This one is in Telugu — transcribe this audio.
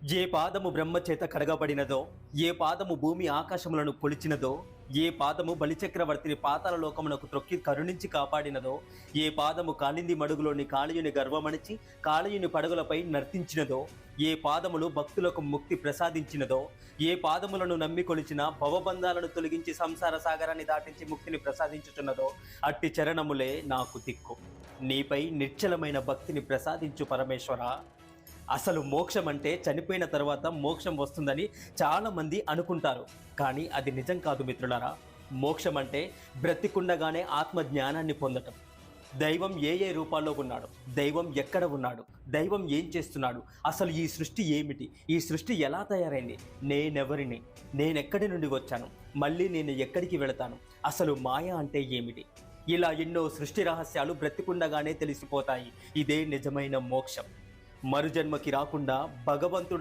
ఏ పాదము బ్రహ్మ చేత కడగబడినదో ఏ పాదము భూమి ఆకాశములను పొలిచినదో ఏ పాదము బలిచక్రవర్తిని పాతాల లోకమునకు త్రొక్కి కరుణించి కాపాడినదో ఏ పాదము కాలింది మడుగులోని కాళీయుని గర్వమణిచి కాళీయుని పడగులపై నర్తించినదో ఏ పాదములు భక్తులకు ముక్తి ప్రసాదించినదో ఏ పాదములను నమ్మి కొలిచిన భవబంధాలను తొలగించి సంసార సాగరాన్ని దాటించి ముక్తిని ప్రసాదించుచున్నదో అట్టి చరణములే నాకు దిక్కు. నీపై నిశ్చలమైన భక్తిని ప్రసాదించు పరమేశ్వర. అసలు మోక్షం అంటే చనిపోయిన తర్వాత మోక్షం వస్తుందని చాలామంది అనుకుంటారు. కానీ అది నిజం కాదు మిత్రులారా. మోక్షం అంటే బ్రతికుండగానే ఆత్మ జ్ఞానాన్ని పొందటం. దైవం ఏ ఏ రూపాల్లో ఉన్నాడు? దైవం ఎక్కడ ఉన్నాడు? దైవం ఏం చేస్తున్నాడు? అసలు ఈ సృష్టి ఏమిటి? ఈ సృష్టి ఎలా తయారైంది? నేనెవరిని? నేనెక్కడి నుండి వచ్చాను? మళ్ళీ నేను ఎక్కడికి వెళతాను? అసలు మాయ అంటే ఏమిటి? ఇలా ఎన్నో సృష్టి రహస్యాలు బ్రతికుండగానే తెలిసిపోతాయి. ఇదే నిజమైన మోక్షం. మరుజన్మకి రాకుండా భగవంతుడు